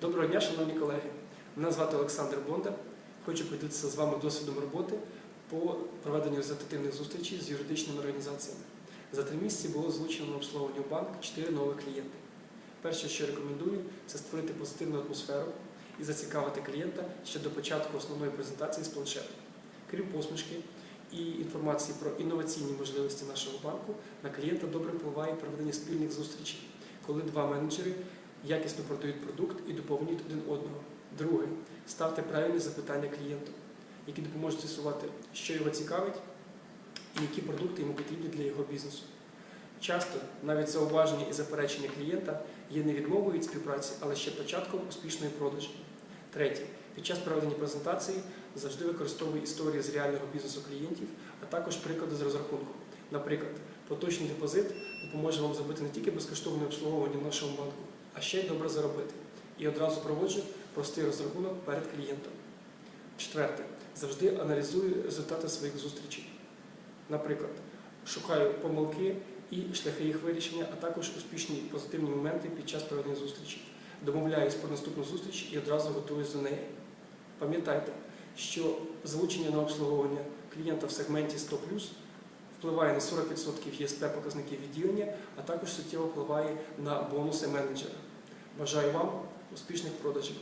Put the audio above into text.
Доброго дня, шановні колеги. Мене звати Олександр Бондар. Хочу поділитися з вами досвідом роботи по проведенню результативних зустрічей з юридичними організаціями. За три місяці було залучено на обслуговування банк 4 нових клієнти. Перше, що рекомендую, це створити позитивну атмосферу і зацікавити клієнта ще до початку основної презентації з планшету. Крім посмішки і інформації про інноваційні можливості нашого банку, на клієнта добре впливає проведення спільних зустрічей, коли два менеджери якісно продають продукт і доповнюють один одного. Друге, ставте правильні запитання клієнту, які допоможуть з'ясувати, що його цікавить і які продукти йому потрібні для його бізнесу. Часто навіть зауваження і заперечення клієнта є не відмовою від співпраці, але ще початком успішної продажі. Третє, під час проведення презентації завжди використовуй історії з реального бізнесу клієнтів, а також приклади з розрахунку. Наприклад, поточний депозит допоможе вам зробити не тільки безкоштовне обслуговування в нашому банку, а ще й добре заробити. І одразу проводжу простий розрахунок перед клієнтом. Четверте, завжди аналізую результати своїх зустрічей. Наприклад, шукаю помилки і шляхи їх вирішення, а також успішні позитивні моменти під час проведення зустрічі. Домовляюсь про наступну зустріч і одразу готуюсь до неї. Пам'ятайте, що залучення на обслуговування клієнта в сегменті 100 впливає на 40% ЄСП показників відділення, а також суттєво впливає на бонуси менеджера. Бажаю вам успішних продажів!